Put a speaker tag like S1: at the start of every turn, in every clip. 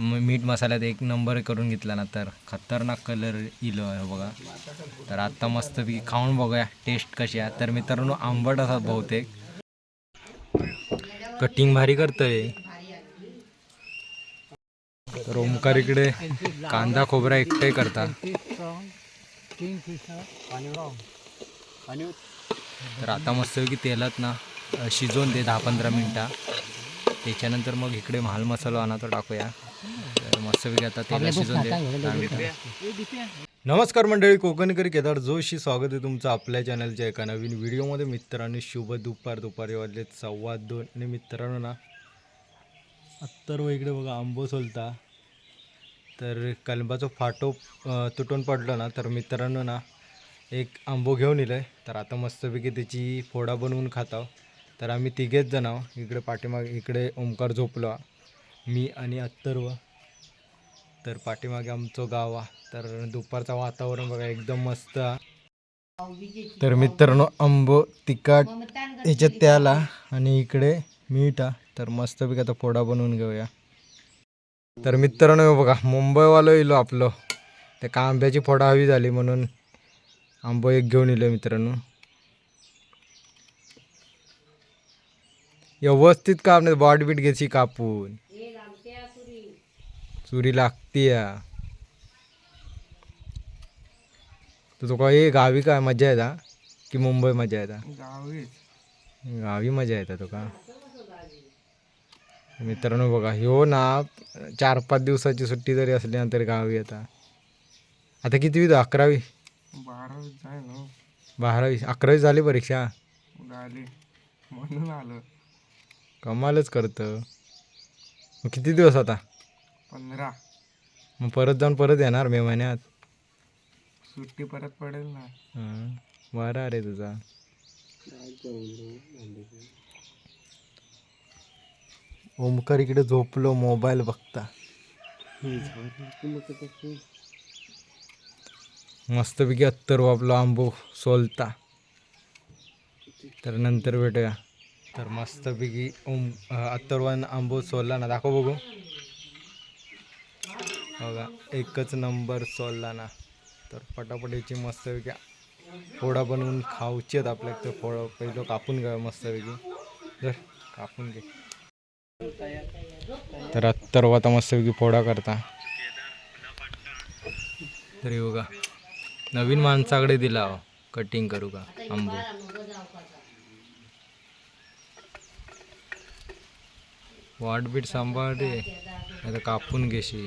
S1: मीठ मसाल्यात एक नंबर करून घेतला ना तर खतरनाक कलर इलो आहे बघा. तर आत्ता मस्तपैकी खाऊन बघूया टेस्ट कशी आहे. तर मित्रांनो आंबट असतात बहुतेक. कटिंग भारी करतोय. तर ओमकार इकडे कांदा खोबरा एकटे करता. तर आता मस्तपैकी तेलात ना शिजवून दे दहा पंधरा मिनटा. त्याच्यानंतर मग इकडे महाल मसाला आणा तो टाकूया. मस्तपैकी आता तेलात शिजवून दे. दहा मिनिटं. नमस्कार मंडळी कोकणकरी केदार जोशी स्वागत आहे तुमचं आपल्या चॅनलच्या एका नवीन व्हिडिओमध्ये. मित्रांनो शुभ दुपार. दुपारी वाजले सव्वा दोन. आणि मित्रांनो ना अत्तर इकडे बघा आंबो सोलता. तर कलबाचं फाटो तुटून पडलं ना तर मित्रांनो ना एक आंबो घेऊन इलं तर आता मस्तपैकी त्याची फोडा बनवून खाताव तर आम्ही तिघेच जण आहो इकडे पाठीमागे इकडे ओंकार झोपलो. मी आणि अत्तर्व तर पाठीमागे आमचं गाव आ. तर दुपारचं वातावरण बघा एकदम मस्त तर मित्रांनो आंबो तिखट ह्याच्यात त्याला आणि इकडे मीठ आ. तर मस्तपैकी आता फोडा बनवून घेऊया. तर मित्रांनो बघा मुंबईवालो येलो आपलं. ते का आंब्याची फोडा हवी झाली म्हणून आंबो एक घेऊन येलो मित्रांनो. व्यवस्थित काम नाही बॉट बीट घ्यायची कापून. चुरी लागती तर तुका हे गावी काय मजा येता? की मुंबई मजा येता? गावी मजा येता तुका मित्रांनो बघा ह्यो ना चार पाच दिवसाची सुट्टी जरी असली ना तरी गावी येता. आता कितवी तू? अकरावी?
S2: बारावी
S1: बारावी. अकरावी झाली परीक्षा?
S2: गाली म्हणून आलो.
S1: कमालच करतं. किती दिवस आता?
S2: पंधरा.
S1: मग परत जाऊन परत येणार मे महिन्यात?
S2: सुट्टी परत पडेल ना.
S1: हं. बरा रे तुझा. ओमकार इकडे झोपलो मोबाईल बघता. मस्तपैकी अत्तर आपला आंबो सोलता. तर नंतर भेटूया. तर मस्तपैकी ओम अत्तरवान आंबो सोलला ना. दाखव बघू. बघा एकच नंबर सोलला ना. तर पटापटीची मस्तपैकी फोडा बनवून खाऊची आहेत आपल्या ते फोडा. पहिलं कापून घ्या मस्तपैकी. जर कापून घे. तर अत्तरवा आता मस्तपैकी फोडा करता. तरी बघा नवीन माणसाकडे दिला हो. कटिंग करू का? आंबो वाटबीट सांभाळ रे. आता कापून घेशी.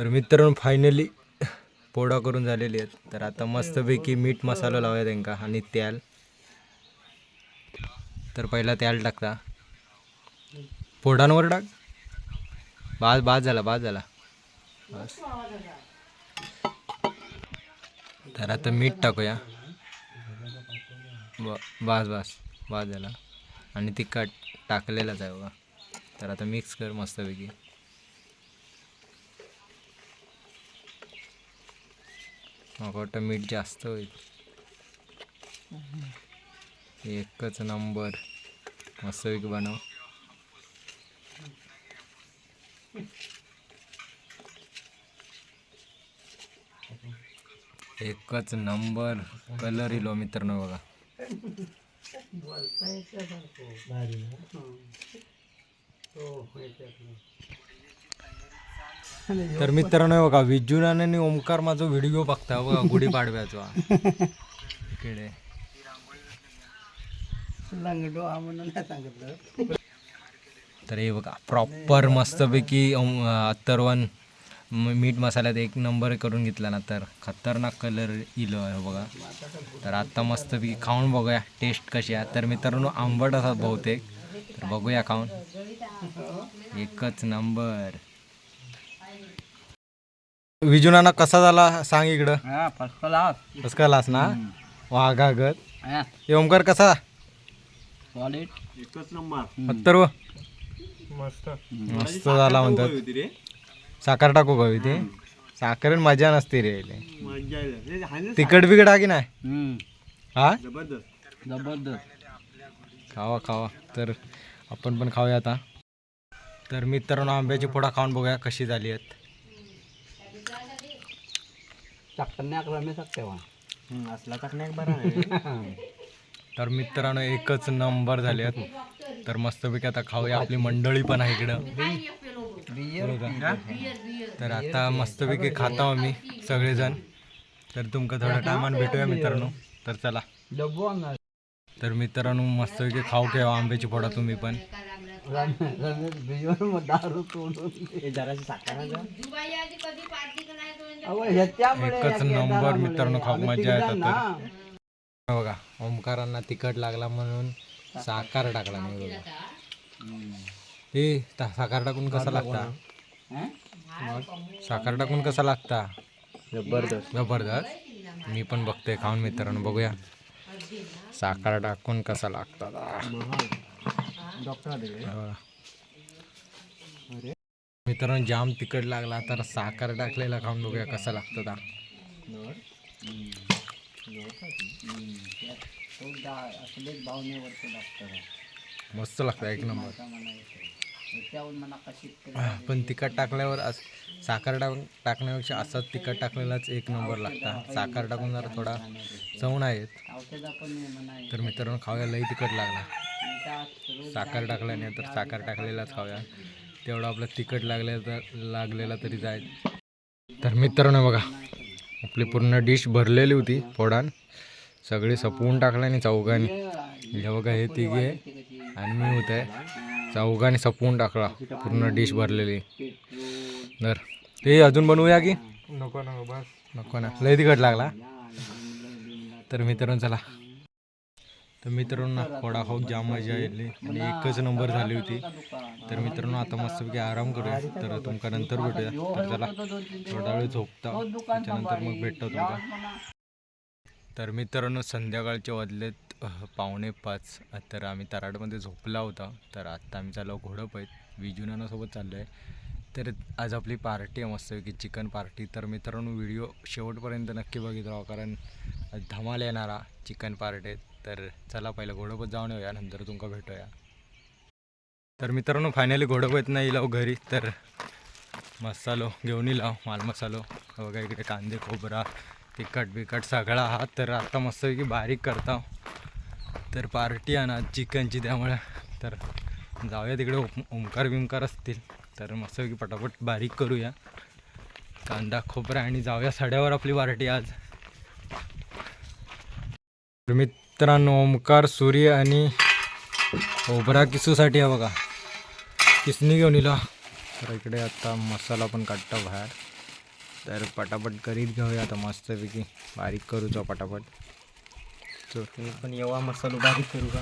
S1: तर मित्रांनो फायनली पोडा करून झालेली आहेत. तर आता मस्तपैकी मीठ मसाला लावूया त्यांका आणि त्याल. तर पहिला त्याल टाकता. पोडांवर टाक. बाद बाद झाला बाद झाला. बस. तर आता मीठ टाकूया. ब बास बास बाद झाला. आणि तिखट टाकलेलाच आहे बघा. तर आता मिक्स कर मस्तपैकी. मग वाटतं मीठ जास्त होईल. एकच नंबर मस्तपैकी बनव. एकच नंबर कलर इलो मित्रांनो बघा. तर मित्रांनो हे बघा विजुनाने आणि ओमकार माझा व्हिडिओ बघता बघा गुढीपाडव्याचा इकडे.
S2: लंगडो हा म्हणून नाही सांगितलं.
S1: तर हे बघा प्रॉपर मस्तपैकी ओम- अत्तरवन मीठ मसाल्यात एक नंबर करून घेतला ना तर खतरनाक कलर इलो आहे बघा. तर आत्ता मस्तपैकी खाऊन बघूया टेस्ट कशी आहे. तर मित्रांनो आंबट असतात बहुतेक. तर बघूया खाऊन. एकच नंबर विजुनाना कसा झाला सांग इकडं?
S3: हा फर्स्ट क्लास
S1: कस लास ना? वाघागत हे. ओमकार कसा?
S3: सॉलिड
S1: अत्तर
S2: मस्त.
S1: मस्त झाला म्हणतात. साखर टाकू का ते? साखर मजा नसते रे इले. तिखट बिकट आहे की नाही? हा?
S3: जबरदस्त.
S1: खावा खावा. तर आपण पण खाऊया आता. तर मित्रांनो आंब्याची फोडा खाऊन बघूया कशी झाली आहेत.
S3: चक्कन्या रमे सकते वा
S2: असला बरा आहे.
S1: तर मित्रांनो एकच नंबर झाले आहेत. तर मस्तपैकी आता खाऊया आपली मंडळी पण आहे इकडं. तर आता मस्तपैकी खाता आम्ही सगळेजण. तर तुमका थोड्या टायमान भेटूया मित्रांनो. तर चला. तर मित्रांनो मस्तपैकी खाऊ ठेवा आंब्याची फोडा तुम्ही पण.
S3: दारू जराशी साखर
S1: एकच नंबर मित्रांनो खाऊ मजा येतात तर. हे बघा ओमकारांना तिखट लागला म्हणून साखर टाकला नाही बघा. हे ता- साखर टाकून कसा लागता? साखर टाकून कसा लागता?
S3: जबरदस्त.
S1: जबरदस्त. मी पण बघतोय खाऊन मित्रांनो बघूया. साखर टाकून कसा लागता? मित्रांनो जाम तिखट लागला तर साखर टाकलेला खाऊन बघूया कसा लागतं ता मस्त लागतं एक नंबर. पण तिखट टाकल्यावर साखर टाक टाकण्यापेक्षा असंच तिखट टाकलेलाच एक नंबर लागता. साखर टाकून जरा थोडा चवण आहेत तर मित्रांनो खाऊया लई तिखट लागला. साखर टाकल्याने तर साखर टाकलेलाच खाऊया. तेवढं आपलं तिखट लागले तर लागलेला तरी जाईल. तर मित्रांनो बघा आपली पूर्ण डिश भरलेली होती फोडान सगळी सपवून टाकल्याने चौघाने. हे बघा हे तिघे आणि मी होत. आहे चौघाने सपवून टाकला पूर्ण डिश भरलेली. तर ते अजून बनवूया की?
S2: नको नको बस.
S1: नको ना. लय तिखट लागला. तर मित्रांनो चला. तर मित्रांनो वडा खाऊक जाम मजा येईल आणि एकच नंबर झाली होती. तर मित्रांनो आता मस्तपैकी आराम करूया. तर तुमका नंतर भेटूया. तर चला थोडा वेळ झोपता. त्याच्यानंतर मग भेटतो तुमका. तर मित्रांनो संध्याकाळचे वाजलेत पावणे पाच. तर आम्ही तराडमध्ये झोपला होता. तर आत्ता आम्ही चाललो घोडपैत विजुनानासोबत चाललो आहे तर आज आपली पार्टी आहे मस्तपैकी चिकन पार्टी. तर मित्रांनो व्हिडिओ शेवटपर्यंत नक्की बघित राहा हो, कारण धमाल येणारा चिकन पार्टी तर चला पहिलं घोडपत जाऊन येऊया नंतर तुमका भेटूया. तर मित्रांनो फायनली घोडपत नाही लाव घरी तर मसालो घेऊन लाव माल मसालो. वगैरे इकडे कांदे खोबरा तिखट बिकट सगळा हा तर आता मस्तपैकी बारीक करता हो. तर पार्टी आणा ना चिकनची त्यामुळे. तर जाऊया तिकडे ओम ओंकार बिमकार असतील. तर मस्तपैकी पटापट बारीक करूया. कांदा खोबरा आणि जाऊया सड्यावर आपली पार्टी आज. तर मित्रांनो ओमकार सूर्य आणि खोबरा किसूसाठी आहे बघा. किसनी घेऊन येलो तर इकडे आता मसाला पण काढता बाहेर. तर पटापट करीत घेऊया आता मस्तपैकी. बारीक करूचा पटापट. चल.
S2: पण एवढा मसाला बारीक करू का?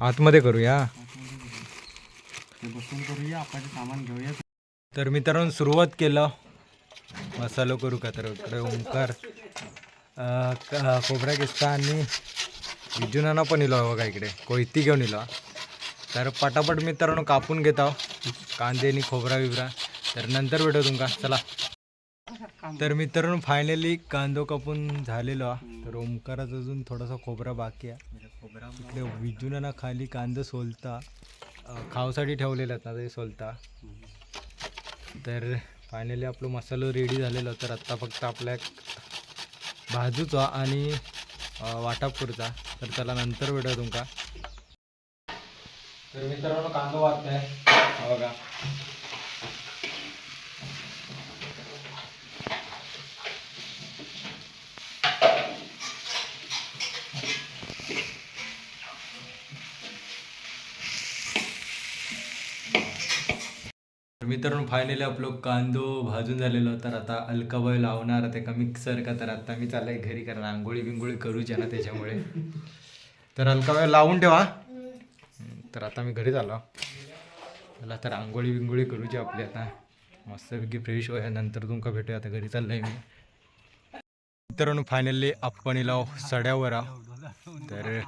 S1: आतमध्ये करूया?
S2: बसून करूया. आपण सामान घेऊया.
S1: तर मित्रांनो सुरुवात केलं. मसालो करू का तर? इकडे ओंकार खोबरा किस्ता आणि विजुनाना पण इलो बघा इकडे. कोयती घेऊन इलो तर पटापट मित्रांनो कापून घेता कांदे आणि खोबरा बिबरा. तर नंतर भेटू तुमका. चला. तर मित्रांनो फायनली कांदो कापून झालेलो तर ओंकाराचा अजून थोडासा खोबरा बाकी आहे. इकडे विजुनाना खाली कांदे सोलता. खावसाठी ठेवलेला आहेत ना ते सोलता. तर फायनली आपलं मसालो रेडी झालेलं. तर आत्ता फक्त आपल्या भाजूचा आणि अं, वाटप करूचा तर त्याला नंतर भेटू तुमका. तर मित्रांनो कांदा वाटतंय. बघा. तर मित्रांनो फायनली आपलं कांदो भाजून झालेलो तर आता अलकाबाई लावणार ते का मिक्सर का तर आता मी चाललंय घरी कारण आंघोळी बिंगोळी करूच्या ना त्याच्यामुळे. तर अलकाबाई लावून ठेवा. तर आता मी घरी झालो चला तर आंघोळी बिंगोळी करूची आपली आता. मस्तपैकी फ्रेश होया नंतर तुमका भेटूया. आता घरी चाललंय मी. मित्रांनो फायनली आपण लाव सड्यावर तर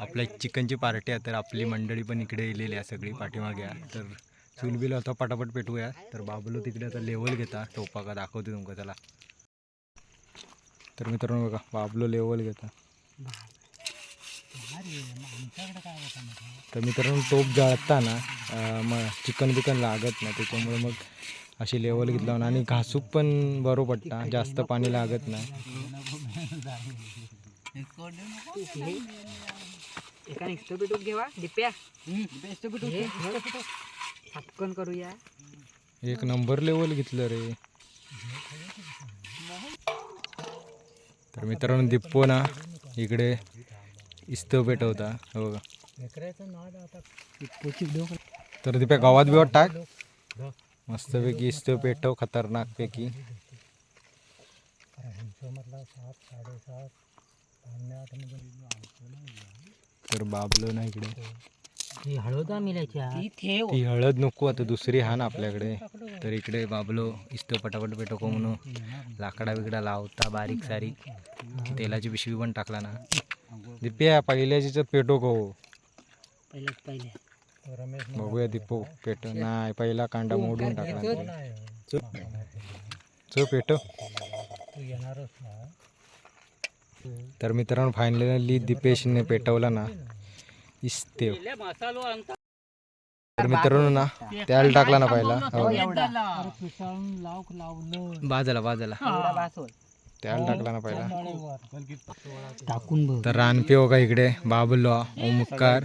S1: आपल्या चिकनची पार्टी आहे तर आपली मंडळी पण इकडे येलेली आहे सगळी पाठीमागे. तर चुलबिल आता पटापट पेटवूया. तर बाबलो तिकडे आता लेवल घेता. टोपा का दाखवते तुमका त्याला. तर मित्रांनो बघा बाबलो लेवल घेता. तर मित्रांनो टोप जाळताना मग चिकन बिकन लागत नाही. त्याच्यामुळे मग अशी लेवल घेतला आणि घासूक पण बरो पडता. जास्त पाणी लागत नाही.
S4: एका पेटूक घेवा. दिप्या. पटकन करूया.
S1: एक नंबर लेवल घेतलं रे. तर मित्रांनो दिप्पो ना इकडे इस्तव पेटवता. हो बघा तर दिप्या गावात बिवात टाक. मस्तपैकी इस्तव पेटव खतरनाक पैकी तर बाबलो ना इकडे.
S4: हळद मिळायच्या
S1: ती हळद नको आता दुसरी हा ना आपल्याकडे. तर इकडे बाबलो इस्तो पटापट पेटोको म्हणून? लाकडा बिकडा लावता बारीक सारीक. तेलाची पिशवी पण टाकला ना. दिप्या पहिल्याची पेटोको
S4: पहिल्याच पहिल्या.
S1: बघूया दिपो पेट नाही पहिला कांदा मोडून टाकला चो पेटो तर मित्रांनो फायनली दिपेशने पेटवला ना. इस्तेव तर मित्रांनो ना त्याला टाकला ना पहिला. हो. बाजला बाजला. त्याला टाकला ना पहिला.
S4: टाकून बघ.
S1: तर रानपे बघा इकडे? बाबुलो ओमकार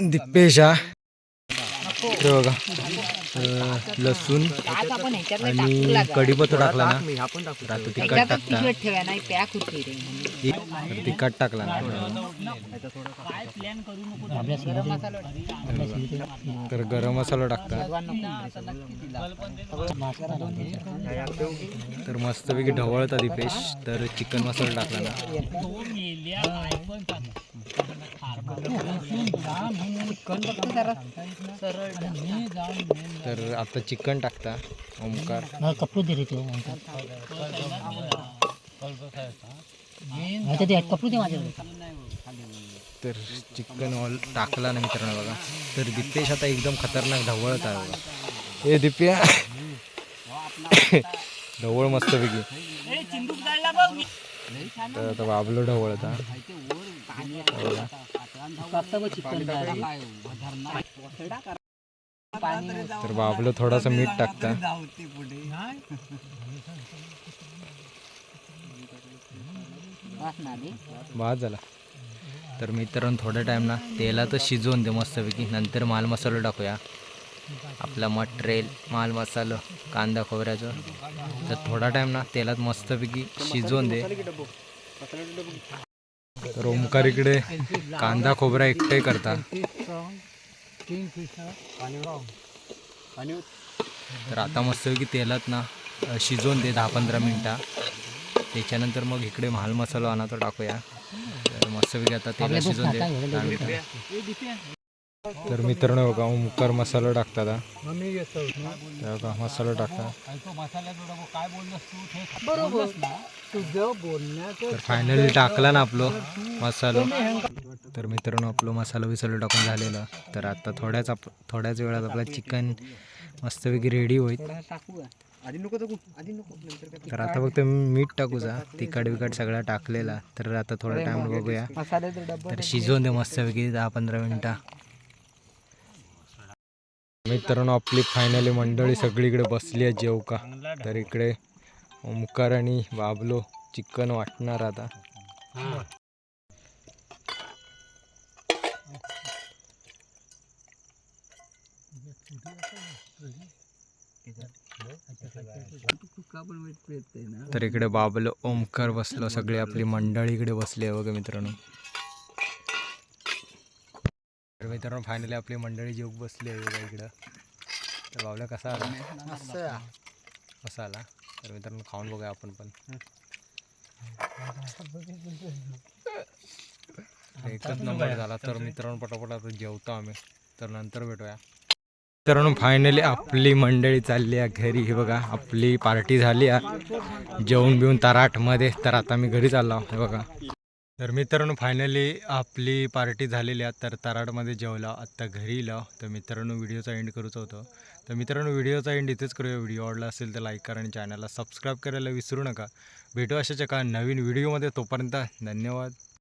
S1: दिप्पेशा. इकडे बघा. लसूण आणि कढीपत्ता टाकला ना. आता तिखट टाकता. तिखट टाकला तर गरम मसाला टाकता. तर मस्तपैकी ढवळता दिपेश तर चिकन मसाला टाकला ना. तर आता चिकन टाकता ओमकार.
S4: कपडू दे रे तो कपडू दे माझ्याकडे.
S1: तर चिकन ऑल टाकला ना मित्रांनो बघा. तर दिपेश आता एकदम खतरनाक ढवळत आहे बघा. ए दिप्या. ढवळ मस्तपैकी. तर आता बाबलो ढवळत हा. तर बाबलो थोडासा मीठ टाकता. बाद झाला. तर मित्रांनो थोडा टाईम ना तेलातच शिजवून दे मस्तपैकी. नंतर माल मसाला टाकूया. आपला मटेरियल माल मसाला कांदा खोबऱ्याचं. तर थोडा टाईम ना तेलात मस्तपैकी शिजवून दे. तर ओमकार इकडे. कांदा खोबरा एकटे करता. तर आता मस्तपैकी तेलात ना शिजवून दे दहा पंधरा मिनटा. त्याच्यानंतर मग इकडे माल मसाला आणा तो टाकूया. तर मस्तपैकी आता तेलात शिजवून दे. तर मित्रांनो बघा ओमकार मसाला टाकतात हा. बघा मसाला टाकता तर फायनली टाकला ना आपलं मसाला. तर मित्रांनो आपलं मसाला विसाला टाकून झालेलं. तर आता थोड्याच आप थोड्याच वेळात आपलं चिकन मस्तपैकी रेडी होईल.
S2: आधी नको टाकू आधी नको. नंतर काय
S1: तर आता फक्त मीठ टाकूचा तिखट बिकट सगळा टाकलेला. तर आता थोडा टाइम बघूया. तर शिजवून दे मस्तपैकी दहा पंधरा मिनटा. मित्रांनो आपली फायनली मंडळी सगळीकडे बसली आहे जेवका तर इकडे ओमकार आणि बाबलो चिकन वाटणार आता. तर इकडे बाबलो ओमकार बसलो सगळे आपली मंडळी इकडे बसली आहे बघा मित्रांनो. मित्रांनो फायनली आपली मंडळी जेव बसली आहे बघा इकडं. तर बाबला कसा आला? कसा आला? तर मित्रांनो खाऊन बघूया आपण पण. एकच नंबर झाला तर मित्रांनो पटापट आता जेवतो आम्ही. तर नंतर भेटूया. मित्रांनो फायनली आपली मंडळी चालली आहे घरी. हे बघा आपली पार्टी झाली आहे. जेवण बिवून तराटमध्ये. तर आता मी घरी चाललो हे बघा. तर मित्रांनो फायनली आपली पार्टी झालेली आहे. तर तराडमध्ये जेवला आत्ता घरी इला तर मित्रांनो व्हिडिओचा एंड करूचं होतं. तर मित्रांनो व्हिडिओचा एंड इथेच करूया. व्हिडिओ आवडला असेल तर लाईक करा आणि चॅनलला सबस्क्राईब करायला विसरू नका. भेटू अशाच्या का नवीन व्हिडिओमध्ये तोपर्यंत धन्यवाद.